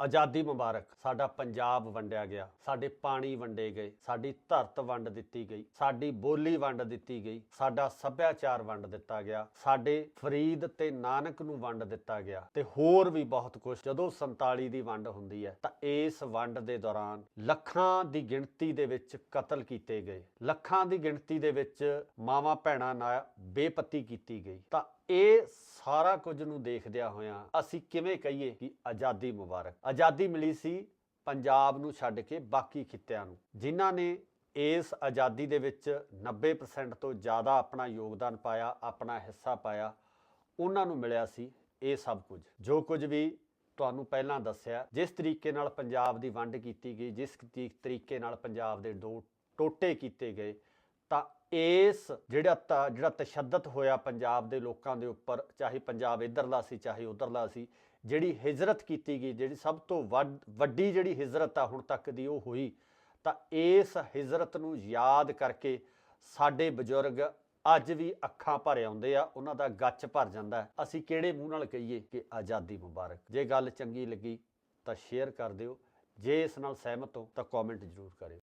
ਆਜ਼ਾਦੀ ਮੁਬਾਰਕ। ਸਾਡਾ ਪੰਜਾਬ ਵੰਡਿਆ ਗਿਆ। ਸਾਡੇ ਪਾਣੀ ਵੰਡੇ ਗਏ। ਸਾਡੀ ਧਰਤ ਵੰਡ ਦਿੱਤੀ ਗਈ। ਸਾਡੀ ਬੋਲੀ ਵੰਡ ਦਿੱਤੀ ਗਈ। ਸਾਡਾ ਸੱਭਿਆਚਾਰ ਵੰਡ ਦਿੱਤਾ ਗਿਆ। ਸਾਡੇ ਫਰੀਦ ਤੇ ਨਾਨਕ ਨੂੰ ਵੰਡ ਦਿੱਤਾ ਗਿਆ। ਤੇ ਹੋਰ ਵੀ ਬਹੁਤ ਕੁਝ ਜਦੋਂ 47 ਦੀ ਵੰਡ ਹੁੰਦੀ ਹੈ, ਤਾਂ ਇਸ ਵੰਡ ਦੇ ਦੌਰਾਨ ਲੱਖਾਂ ਦੀ ਗਿਣਤੀ ਦੇ ਵਿੱਚ ਕਤਲ ਕੀਤੇ ਗਏ। ਲੱਖਾਂ ਦੀ ਗਿਣਤੀ ਦੇ ਵਿੱਚ ਮਾਵਾਂ ਭੈਣਾਂ ਨਾਲ ਬੇਪਤੀ ਕੀਤੀ ਗਈ। ਤਾਂ ਇਹ ਸਾਰਾ ਕੁਝ ਨੂੰ ਦੇਖਦਿਆਂ ਹੋਇਆਂ ਅਸੀਂ ਕਿਵੇਂ ਕਹੀਏ ਕਿ ਆਜ਼ਾਦੀ ਮੁਬਾਰਕ। ਆਜ਼ਾਦੀ ਮਿਲੀ ਸੀ ਪੰਜਾਬ ਨੂੰ ਛੱਡ ਕੇ ਬਾਕੀ ਖਿੱਤਿਆਂ ਨੂੰ। ਜਿਨ੍ਹਾਂ ਨੇ ਇਸ ਆਜ਼ਾਦੀ ਦੇ ਵਿੱਚ 90% ਤੋਂ ਜ਼ਿਆਦਾ ਆਪਣਾ ਯੋਗਦਾਨ ਪਾਇਆ, ਆਪਣਾ ਹਿੱਸਾ ਪਾਇਆ, ਉਹਨਾਂ ਨੂੰ ਮਿਲਿਆ ਸੀ ਇਹ ਸਭ ਕੁਝ। ਜੋ ਕੁਝ ਵੀ ਤੁਹਾਨੂੰ ਪਹਿਲਾਂ ਦੱਸਿਆ, ਜਿਸ ਤਰੀਕੇ ਨਾਲ ਪੰਜਾਬ ਦੀ ਵੰਡ ਕੀਤੀ ਗਈ, ਜਿਸ ਤਰੀ- ਤਰੀਕੇ ਨਾਲ ਪੰਜਾਬ ਦੇ ਦੋ ਟੋਟੇ ਕੀਤੇ ਗਏ ਤਾਂ ਇਸ ਜਿਹੜਾ ਤ- ਜਿਹੜਾ ਤਸ਼ੱਦਦ ਹੋਇਆ ਪੰਜਾਬ ਦੇ ਲੋਕਾਂ ਦੇ ਉੱਪਰ, ਚਾਹੇ ਪੰਜਾਬ ਇਧਰਲਾ ਸੀ, ਚਾਹੇ ਉਧਰਲਾ ਸੀ, ਜਿਹੜੀ ਹਿਜਰਤ ਕੀਤੀ ਗਈ, ਜਿਹੜੀ ਸਭ ਤੋਂ ਵੱਡ- ਵੱਡੀ ਜਿਹੜੀ ਹਿਜਰਤ ਆ ਹੁਣ ਤੱਕ ਦੀ ਉਹ ਹੋਈ, ਤਾਂ ਇਸ ਹਿਜਰਤ ਨੂੰ ਯਾਦ ਕਰਕੇ ਸਾਡੇ ਬਜ਼ੁਰਗ ਅੱਜ ਵੀ ਅੱਖਾਂ ਭਰ ਆਉਂਦੇ ਆ, ਉਹਨਾਂ ਦਾ ਗੱਚ ਭਰ ਜਾਂਦਾ ਅਸੀਂ ਕਿਹੜੇ ਮੂੰਹ ਨਾਲ ਕਹੀਏ ਕਿ ਆਜ਼ਾਦੀ ਮੁਬਾਰਕ। ਜੇ ਗੱਲ ਚੰਗੀ ਲੱਗੀ ਤਾਂ ਸ਼ੇਅਰ ਕਰ ਦਿਓ, ਜੇ ਇਸ ਨਾਲ ਸਹਿਮਤ ਹੋ ਤਾਂ ਕਮੈਂਟ ਜ਼ਰੂਰ ਕਰਿਓ।